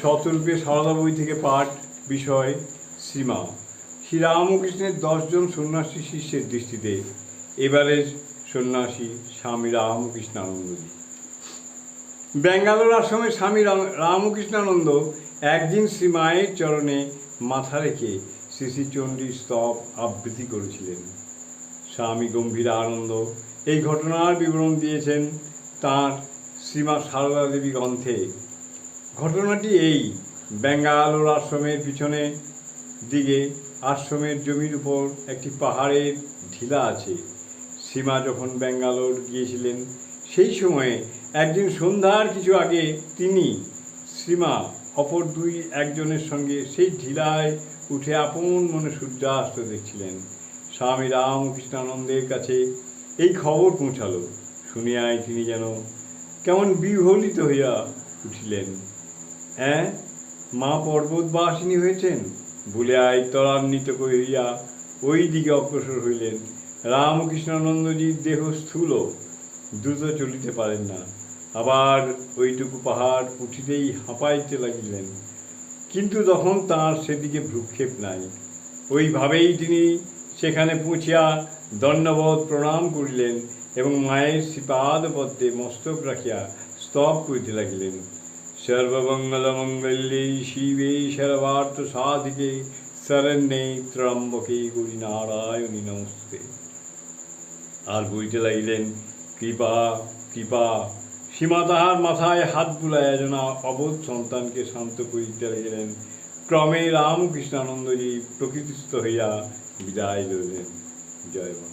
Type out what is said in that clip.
শতরূপে সারদা বই থেকে পাঠ বিষয় সীমা শ্রীরামকৃষ্ণের দশজন সন্ন্যাসী শিষ্যের দৃষ্টিতে এবারের সন্ন্যাসী স্বামী রামকৃষ্ণানন্দজি। ব্যাঙ্গালোর আশ্রমে স্বামী রামকৃষ্ণানন্দ একদিন শ্রী মায়ের চরণে মাথা রেখে শ্রী শ্রী চণ্ডীর স্তব আবৃত্তি করেছিলেন। স্বামী গম্ভীর আনন্দ এই ঘটনার বিবরণ দিয়েছেন তাঁর শ্রীমা সারদা দেবী গ্রন্থে। ঘটনাটি এই। ব্যাঙ্গালোর আশ্রমের পিছনে দিকে আশ্রমের জমির উপর একটি পাহাড়ের ঢিলা আছে। সীমা যখন ব্যাঙ্গালোর গিয়েছিলেন, সেই সময়ে একদিন সন্ধ্যার কিছু আগে তিনি শ্রীমা অপর দুই একজনের সঙ্গে সেই ঢিলায় উঠে আপন মনে সূর্যাস্ত দেখছিলেন। স্বামী রামকৃষ্ণানন্দের কাছে এই খবর পৌঁছালো। শুনিয়াই তিনি যেন কেমন বিহলিত হইয়া উঠিলেন। হ্যাঁ? মা পর্বতবাসিনী হয়েছেন? ভুলিয়াই ত্বরান্বিত করিয়া ওই দিকে অগ্রসর হইলেন। রামকৃষ্ণানন্দজির দেহ স্থূল, দ্রুত চলিতে পারেন না। আবার ওইটুকু পাহাড় উঠিতেই হাঁপাইতে লাগিলেন। কিন্তু তখন তাঁর সেদিকে ভ্রুক্ষেপ নাই। ওইভাবেই তিনি সেখানে পৌঁছিয়া দণ্ডবোধ প্রণাম করিলেন এবং মায়ের শ্রীপাদ পদ্মে মস্তক রাখিয়া স্তব করিতে লাগিলেন। শিবে সর্বার্থ সাধিকে শরণ্যে ত্রম্বকে গৌরী নারায়ণী নমস্তে। আর বইতে লাগিলেন, কৃপা কৃপা, সীমা তাহার মাথায় হাত বুলাইয়া যেন অবোধ সন্তানকে শান্ত করিতে লাগিলেন। ক্রমে রামকৃষ্ণানন্দজি প্রকৃতিস্থ হইয়া বিদায় লইলেন। জয় মা।